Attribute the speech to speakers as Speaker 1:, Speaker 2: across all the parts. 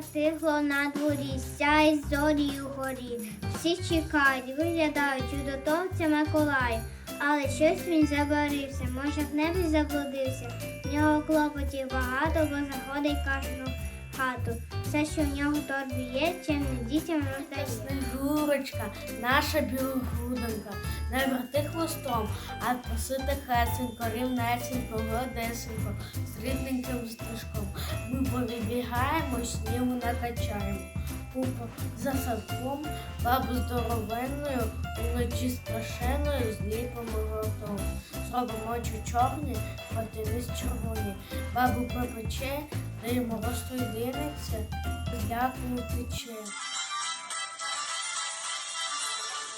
Speaker 1: затихло на дворі, сяй зорі угорі. Всі чекають, виглядають чудотовця Миколаю. Але щось він забарився, може в небі заблудився. В нього клопотів багато, бо заходить кожну хату. Все, що в нього торбі є, чим не дітям роздасть.
Speaker 2: Снегурочка, наша білогрудонька, не верти хвостом, а проси тихесенько, рівнесенько, гладесенько, з рідненьким стрижком. Ми повибігаємо, снігу накачаємо. Пупа за садком, бабу здоровенною, уночі страшенною, зліпимо ротом. Зробимо очі чорні, з червоні. Бабу пропече, даємо росту й дивиться, дякую тече.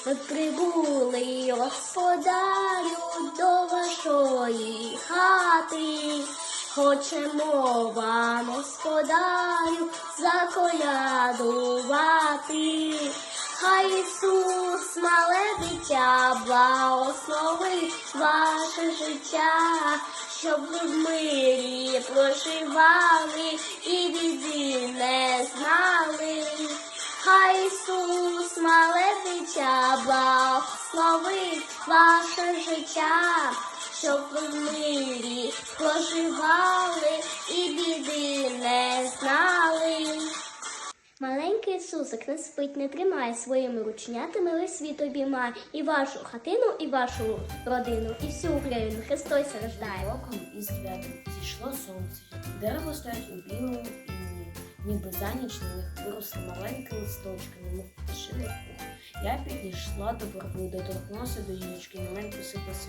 Speaker 1: Ми прибули, господарю, до вашої хати. Хочемо вам, господарю, заколядувати. Хай Ісус, мале дитя, благословить ваше життя, щоб ви в мирі проживали і біди не знали. Хай Ісус, мале дитя, благословить ваше життя, щоб ви в мирі Маленький Ісусик не спить, не тримає своїми ручнятами, весь світ обіймає і вашу хатину, і вашу родину, і всю Україну. Христос рождає.
Speaker 2: Роком із святом зійшло сонце. Дерева стоять у білому інні, ніби за ніч на них виросли маленькі листочки, немов пташиний. Я підійшла до борби, доторкнулася до гілочки, на мене посипалися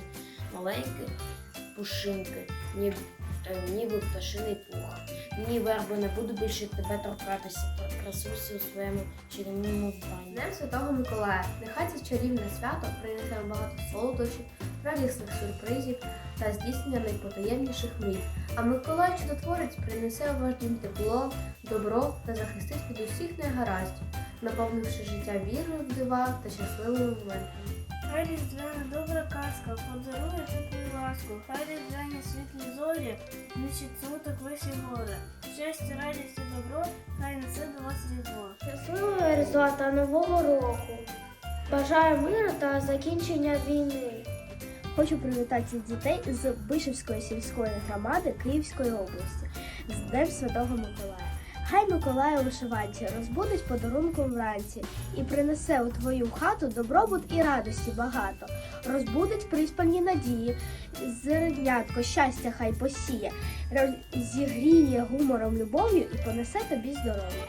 Speaker 2: маленькі пушинки, ніби, ніби пташиний пух. Ні, вербо, не буду більше тебе торкатися, красуйся у своєму чарівному вбранні.
Speaker 3: Днем Святого Миколая. Нехай це чарівне свято принесе багато солодощів, радісних сюрпризів та здійснення найпотаємніших мрій. А Миколай Чудотворець принесе у ваш дім тепло, добро та захистить від усіх негараздів, наповнивши життя вірою в дива та щасливими моментами.
Speaker 4: Хай різдвяна добра казка подарує теплу ласку, хай різдвяні світлі зорі нищить смуток весь і горе. Щастя, радість і добро, хай несе до вас різдво.
Speaker 1: Щасливого Різдва та Нового року. Бажаю миру та закінчення війни.
Speaker 5: Хочу привітати дітей з Бишівської сільської громади Київської області з Днем Святого Миколая. Хай Миколай вишиванці розбудить подарунком вранці і принесе у твою хату добробут і радості багато. Розбудить приспані надії, зернятко щастя хай посіє, зігріє гумором любов'ю і понесе тобі здоров'я.